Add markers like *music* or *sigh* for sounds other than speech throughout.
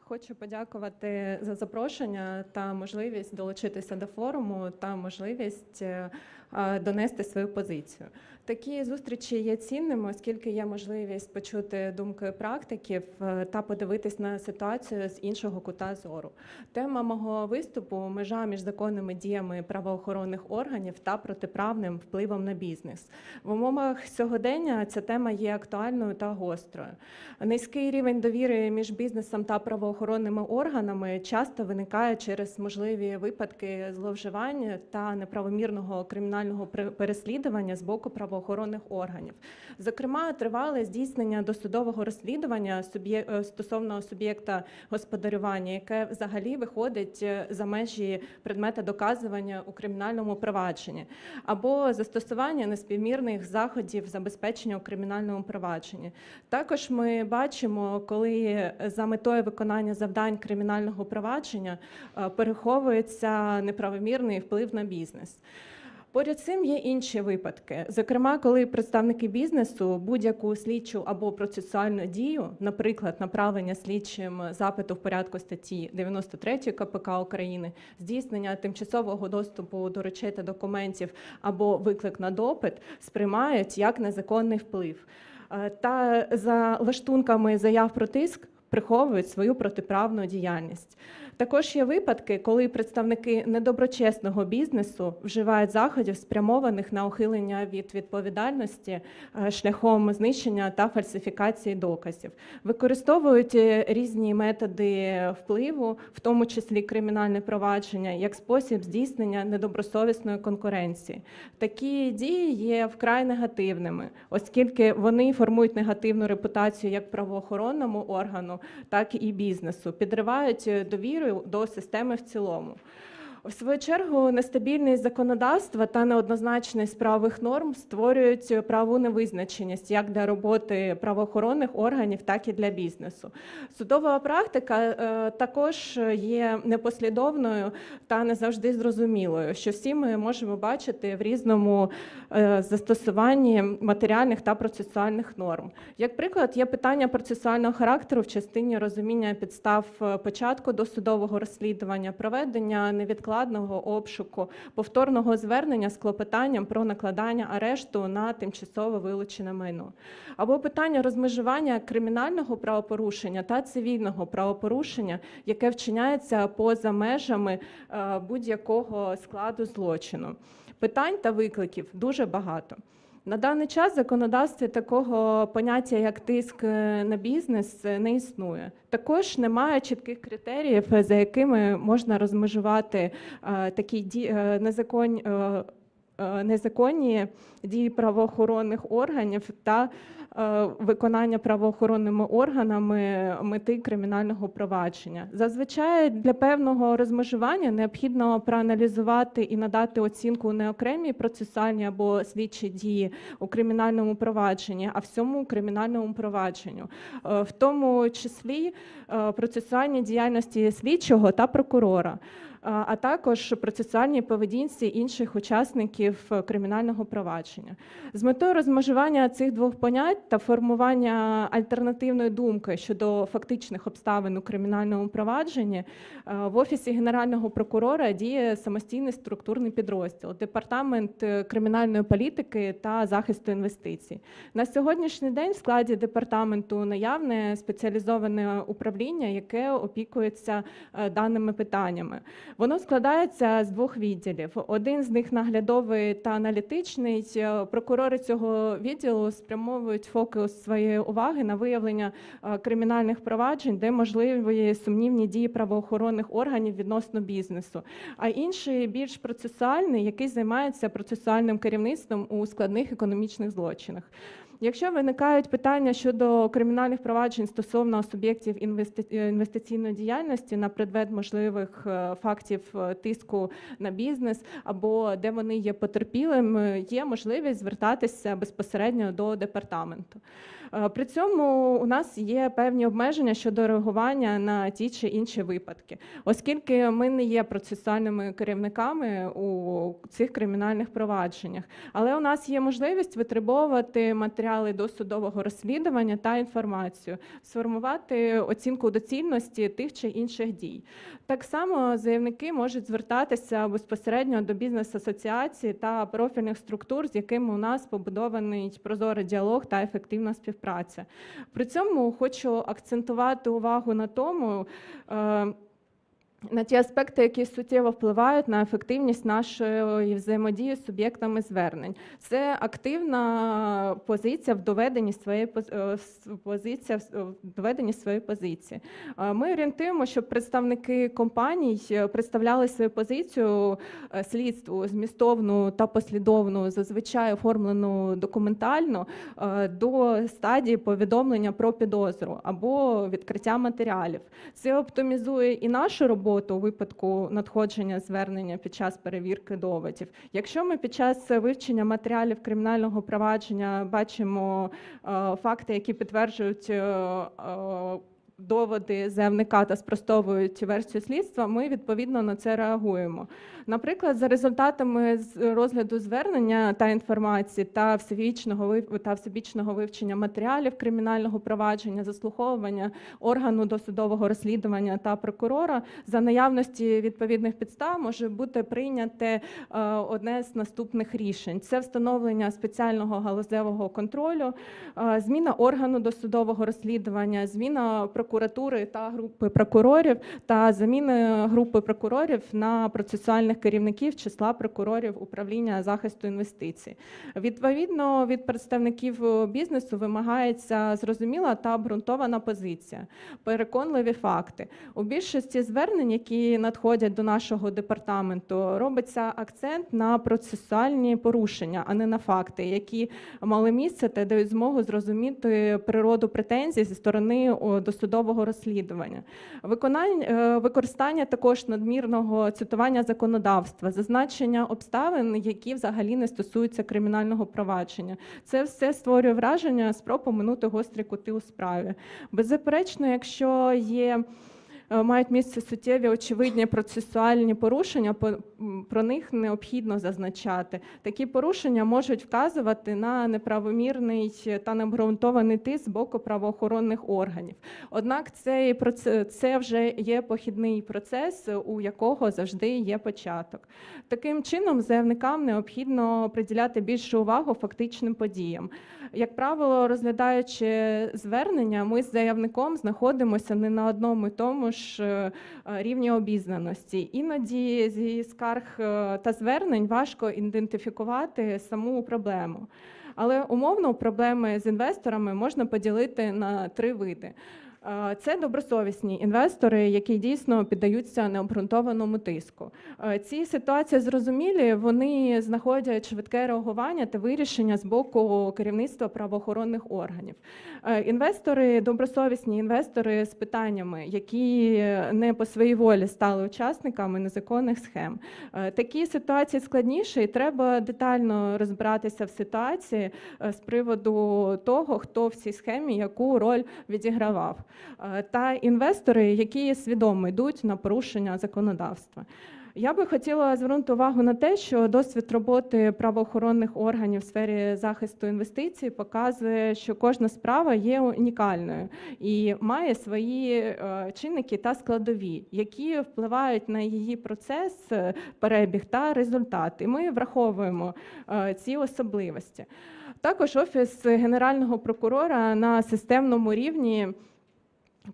Хочу подякувати за запрошення та можливість долучитися до форуму та можливість е, донести свою позицію. Такі зустрічі є цінними, оскільки є можливість почути думки практиків е, та подивитись на ситуацію з іншого кута зору. Тема мого виступу межа між законними діями правоохоронних органів та протиправним впливом на бізнес. В умовах сьогодення ця тема є актуальною та гострою. Низький рівень довіри між бізнесом та правоохоронними органами часто виникає через можливі випадки зловживань та неправомірного кримінального переслідування з боку правоохоронних органів. Зокрема, тривале здійснення досудового розслідування е, стосовно суб'єкта господарювання, яке взагалі виходить е, за межі предмета доказування у кримінальному провадженні, або застосування неспівмірних заходів забезпечення у кримінальному провадженні. Також ми бачимо, коли за метою виконання завдань кримінального провадження е, переховується неправомірний вплив на бізнес. Поряд цим є інші випадки. Зокрема, коли представники бізнесу будь-яку слідчу або процесуальну дію, наприклад, направлення слідчим запиту в порядку статті 93 КПК України, здійснення тимчасового доступу до речей та документів або виклик на допит, сприймають як незаконний вплив. Е, Та за лаштунками заяв про тиск приховують свою протиправну діяльність. Також є випадки, коли представники недоброчесного бізнесу вживають заходів, спрямованих на ухилення від відповідальності е, шляхом знищення та фальсифікації доказів, використовують е, різні методи впливу, в тому числі кримінальне провадження, як спосіб здійснення недобросовісної конкуренції. Такі дії є вкрай негативними, оскільки вони формують негативну репутацію як правоохоронному органу, так і бізнесу, підривають е, довіру до системи в цілому. В свою чергу, нестабільність законодавства та неоднозначність правових норм створюють правову невизначеність як для роботи правоохоронних органів, так і для бізнесу. Судова практика е, також є непослідовною та не завжди зрозумілою, що всі ми можемо бачити в різному е, застосуванні матеріальних та процесуальних норм. Як приклад, є питання процесуального характеру в частині розуміння підстав е, початку досудового розслідування, проведення невідкладного обшуку, повторного звернення з клопотанням про накладання арешту на тимчасово вилучене майно, або питання розмежування кримінального правопорушення та цивільного правопорушення, яке вчиняється поза межами е, будь-якого складу злочину. Питань та викликів дуже багато. На даний час в законодавстві такого поняття, як тиск е, на бізнес, е, не існує. Також немає чітких критеріїв, е, за якими можна розмежувати такі незаконні, незаконні дії правоохоронних органів та е, виконання правоохоронними органами мети кримінального провадження. Зазвичай для певного розмежування необхідно проаналізувати і надати оцінку не окремій процесуальній або слідчій дії у кримінальному провадженні, а всьому кримінальному провадженню, Е, в тому числі е, процесуальній діяльності слідчого та прокурора. А- також процесуальній поведінці інших учасників е, кримінального провадження з метою розмежування цих двох понять та формування альтернативної думки щодо фактичних обставин у кримінальному провадженні е, в офісі генерального прокурора діє самостійний структурний підрозділ департамент е, кримінальної політики та захисту інвестицій. На сьогоднішній день в складі департаменту наявне спеціалізоване управління, яке опікується даними питаннями. Воно складається з двох відділів. Один з них наглядовий та аналітичний. Е, Прокурори цього відділу спрямовують фокус своєї уваги на виявлення е, кримінальних проваджень, де можливі сумнівні дії правоохоронних органів відносно бізнесу. А інший більш процесуальний, який займається процесуальним керівництвом у складних економічних злочинах. Якщо виникають питання щодо кримінальних проваджень стосовно суб'єктів е, інвестиційної діяльності на предмет можливих е, фактів е, тиску на бізнес або де вони є потерпілим, є можливість звертатися безпосередньо до департаменту. При цьому у нас є певні обмеження щодо реагування на ті чи інші випадки, оскільки ми не є процесуальними керівниками у цих кримінальних провадженнях. Але у нас є можливість витребовувати матеріали досудового розслідування та інформацію, сформувати оцінку доцільності тих чи інших дій. Так само заявники можуть звертатися безпосередньо до бізнес-асоціацій та профільних структур, з якими у нас побудований прозорий діалог та ефективна співпраця. При цьому хочу акцентувати увагу на тому. На ті аспекти, які суттєво впливають на ефективність нашої взаємодії з суб'єктами звернень, це активна позиція в доведенні своєї е, позиція в доведенні своєї позиції. Е, Ми орієнтуємо, щоб представники компаній е, представляли свою позицію слідству змістовну та послідовну, зазвичай оформлену документально до стадії повідомлення про підозру або відкриття матеріалів. Це оптимізує і нашу роботу у випадку надходження звернення під час перевірки доводів. Якщо ми під час вивчення матеріалів кримінального провадження бачимо е, факти, які підтверджують е, е, доводи заявника та спростовують версію слідства, ми відповідно на це реагуємо. Наприклад, за результатами розгляду звернення та інформації та всебічного та всебічного вивчення матеріалів кримінального провадження, заслуховування органу досудового розслідування та прокурора за наявності відповідних підстав може бути прийняте е, одне з наступних рішень: це встановлення спеціального галузевого контролю, е, зміна органу досудового розслідування, зміна прокуратури та групи прокурорів та заміна групи прокурорів на процесуальних керівників числа прокурорів управління захисту інвестицій. Відповідно від представників бізнесу вимагається зрозуміла та обґрунтована позиція, переконливі факти. У більшості звернень, які надходять до нашого департаменту, робиться акцент на процесуальні порушення, а не на факти, які мали місце та дають змогу зрозуміти природу претензій зі сторони о, досудового розслідування. Виконання е, використання також надмірного цитування законодавства, зазначення обставин, які взагалі не стосуються кримінального провадження. Це все створює враження спроб поминути гострі кути у справі. Беззаперечно, якщо є мають місце суттєві очевидні процесуальні порушення, по- про них необхідно зазначати. Такі порушення можуть вказувати на неправомірний та необґрунтований тиск з боку правоохоронних органів. Однак цей це вже є похідний процес, у якого завжди є початок. Таким чином, заявникам необхідно приділяти більшу увагу фактичним подіям. Як правило, розглядаючи звернення, ми з заявником знаходимося не на одному і тому ж е, рівні обізнаності. Іноді зі скарг е, та звернень важко ідентифікувати саму проблему. Але умовно проблеми з інвесторами можна поділити на три види. Це добросовісні інвестори, які дійсно піддаються необґрунтованому тиску. Ці ситуації зрозумілі, вони знаходять швидке реагування та вирішення з боку керівництва правоохоронних органів. Інвестори, добросовісні інвестори з питаннями, які не по своїй волі стали учасниками незаконних схем. Такі ситуації складніші, і треба детально розбиратися в ситуації з приводу того, хто в цій схемі яку роль відігравав. Е, Та інвестори, які свідомо йдуть на порушення законодавства. Я би хотіла звернути увагу на те, що досвід роботи правоохоронних органів в сфері захисту інвестицій показує, що кожна справа є унікальною і має свої е, чинники та складові, які впливають на її процес, е, перебіг та результат. І ми враховуємо ці особливості. Також офіс генерального прокурора на системному рівні.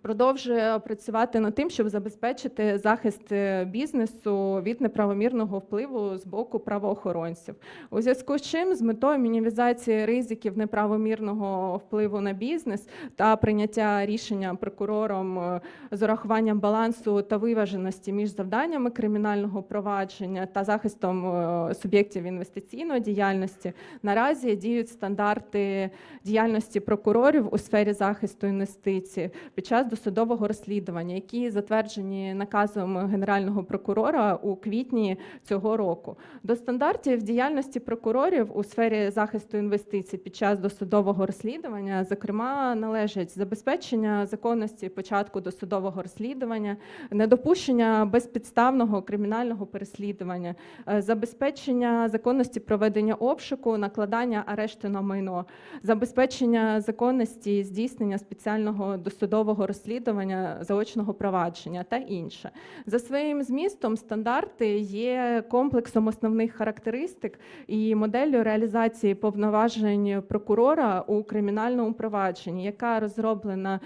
Продовжує працювати над тим, щоб забезпечити захист е, бізнесу від неправомірного впливу з боку правоохоронців. У зв'язку з чим з метою мінімізації ризиків неправомірного впливу на бізнес та прийняття рішення прокурором е, з урахуванням балансу та виваженості між завданнями кримінального провадження та захистом е, суб'єктів інвестиційної діяльності наразі діють стандарти діяльності прокурорів у сфері захисту інвестицій під час час досудового розслідування, які затверджені наказом генерального прокурора у квітні цього року. До стандартів діяльності прокурорів у сфері захисту інвестицій під час досудового розслідування, зокрема, належать забезпечення законності початку досудового розслідування, недопущення безпідставного кримінального переслідування, е, забезпечення законності проведення обшуку, накладання арешту на майно, забезпечення законності здійснення спеціального досудового розслідування заочного провадження та інше. За своїм змістом стандарти є комплексом основних характеристик і моделлю реалізації повноважень прокурора у кримінальному провадженні, яка розроблена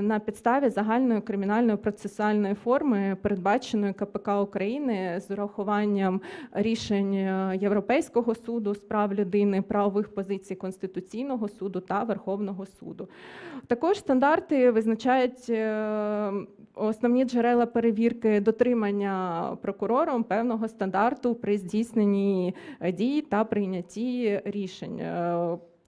на підставі загальної кримінальної процесуальної форми, передбаченої КПК України з урахуванням рішень е, Європейського суду з прав людини, правових позицій Конституційного суду та Верховного суду. Також стандарти визначають е, основні джерела перевірки дотримання прокурором певного стандарту при здійсненні е, дій та прийнятті рішень.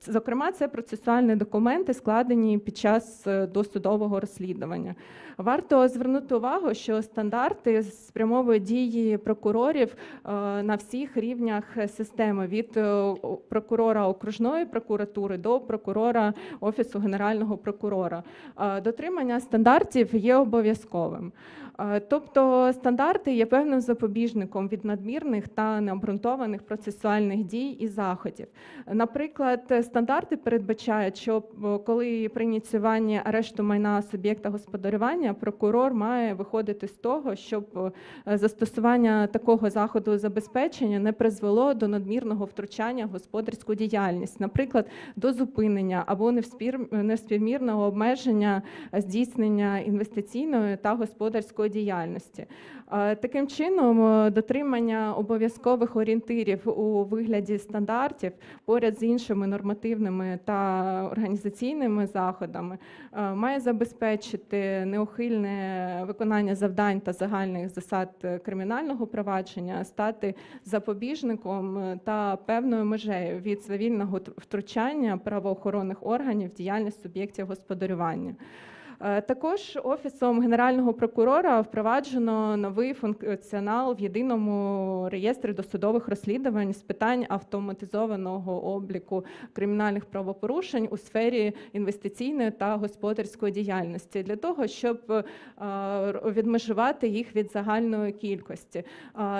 Зокрема, це процесуальні документи, складені під час е, досудового розслідування. Варто звернути увагу, що стандарти спрямовують дії прокурорів е, на всіх рівнях системи від е, прокурора окружної прокуратури до прокурора офісу генерального прокурора. Дотримання стандартів є обов'язковим. Е, Тобто стандарти є певним запобіжником від надмірних та необґрунтованих процесуальних дій і заходів. Наприклад, стандарти передбачають, що е, коли при ініціюванні арешту майна суб'єкта господарювання прокурор має виходити з того, щоб е, застосування такого заходу забезпечення не призвело до надмірного втручання в господарську діяльність, наприклад, до зупинення або невспівмірного обмеження здійснення інвестиційної та господарської діяльності. Е, Таким чином, е, дотримання обов'язкових орієнтирів у вигляді стандартів поряд з іншими нормативними та організаційними заходами е, має забезпечити неухильне виконання завдань та загальних засад кримінального провадження, стати запобіжником та певною межею від свавільного втручання правоохоронних органів в діяльність суб'єктів господарювання. Е, Також офісом генерального прокурора впроваджено новий функціонал в єдиному реєстрі досудових розслідувань з питань автоматизованого обліку кримінальних правопорушень у сфері інвестиційної та господарської діяльності для того, щоб е, відмежувати їх від загальної кількості.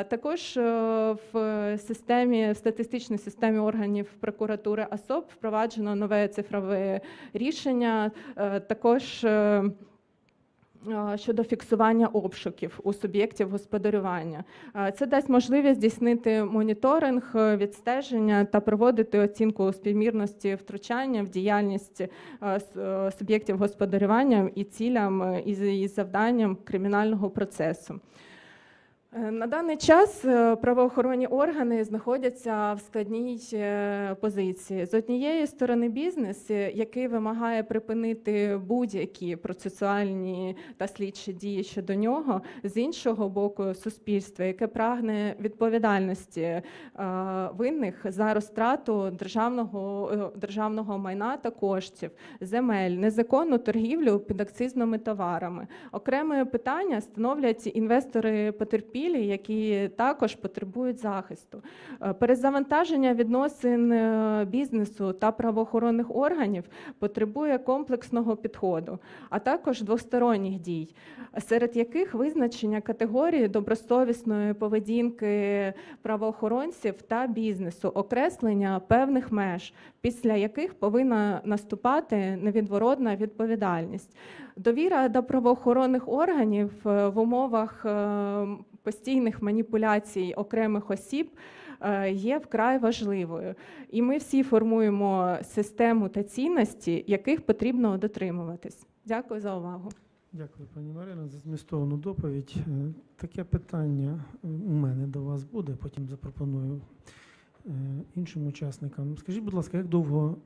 Також е, в системі в статистичній системі органів прокуратури АСОП впроваджено нове цифрове рішення. Також щодо фіксування обшуків у суб'єктів господарювання. Е, Це дасть можливість здійснити моніторинг, е, відстеження та проводити оцінку співмірності втручання в діяльність е, е, суб'єктів господарювання і цілям е, і завданням кримінального процесу. Е, На даний час е, правоохоронні органи знаходяться в складній е, позиції. З однієї сторони, бізнес, який вимагає припинити будь-які процесуальні та слідчі дії щодо нього, з іншого боку, суспільство, яке прагне відповідальності винних за розтрату державного, державного майна та коштів, земель, незаконну торгівлю підакцизними товарами. Окреме питання становлять інвестори потерпілі, які також потребують захисту. Е, Перезавантаження відносин е, бізнесу та правоохоронних органів потребує комплексного підходу, а також двосторонніх дій, серед яких визначення категорії добросовісної поведінки правоохоронців та бізнесу, окреслення певних меж, після яких повинна наступати невідворотна відповідальність. Довіра до правоохоронних органів е, в умовах постійних маніпуляцій окремих осіб е, є вкрай важливою. І ми всі формуємо систему та цінності, яких потрібно дотримуватись. Дякую за увагу. Дякую, пані Марино, за змістовну доповідь. Е, Таке питання е, у мене до вас буде, потім запропоную іншим учасникам. Скажіть, будь ласка, як довго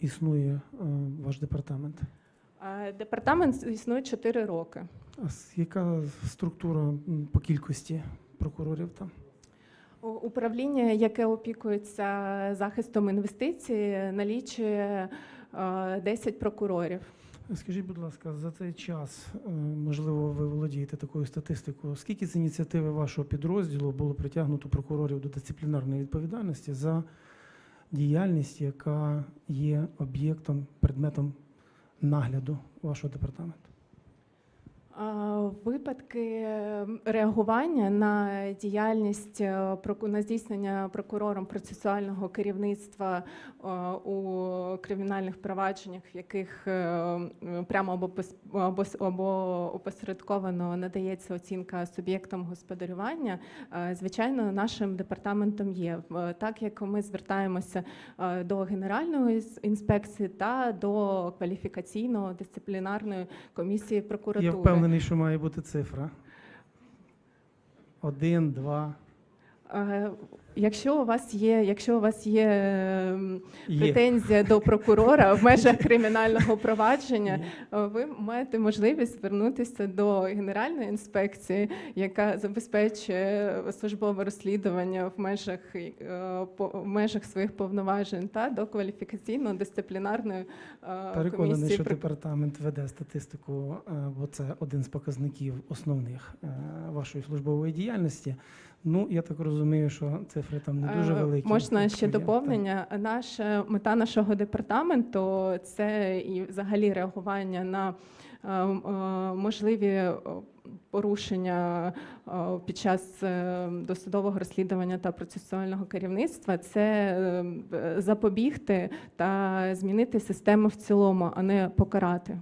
існує ваш департамент? Департамент існує 4 роки. А яка структура по кількості прокурорів там? Управління, яке опікується захистом інвестицій, налічує е, 10 прокурорів. Скажіть, будь ласка, за цей час, е, можливо, ви володієте такою статистикою, скільки з ініціативи вашого підрозділу було притягнуто прокурорів до дисциплінарної відповідальності за діяльність, яка є об'єктом, предметом нагляду вашого департаменту? Випадки реагування на діяльність е, на здійснення прокурором процесуального керівництва е, у кримінальних провадженнях, в яких е, прямо або або опосередковано надається оцінка суб'єктам господарювання, звичайно, нашим департаментом є. Так як ми звертаємося до генеральної інспекції та до кваліфікаційно дисциплінарної комісії прокуратури. Впевнений, що має бути цифра. Один, два. Якщо у вас є, якщо у вас є ем, Є. претензія до прокурора в межах *laughs* кримінального провадження, е, ви маєте можливість звернутися до Генеральної інспекції, яка забезпечує службове розслідування в межах е, в межах своїх повноважень, та до кваліфікаційно-дисциплінарної е, Переконаний, комісії. що департамент веде статистику, бо це один з показників основних вашої службової діяльності. Ну, я так розумію, що цифри там не дуже Е, великі. Можна ще доповнення. Наша мета нашого департаменту це і взагалі реагування на е, е, можливі е, порушення е, під час е, досудового розслідування та процесуального керівництва. Це е, запобігти та змінити систему в цілому, а не покарати.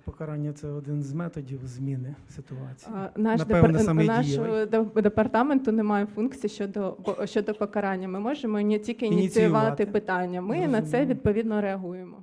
Але покарання це один з методів зміни ситуації. А, Наш Напевне, депар- саме нашого департаменту немає функції щодо щодо покарання. Ми можемо не тільки ініціювати Ініціювати. питання. Ми на це відповідно реагуємо.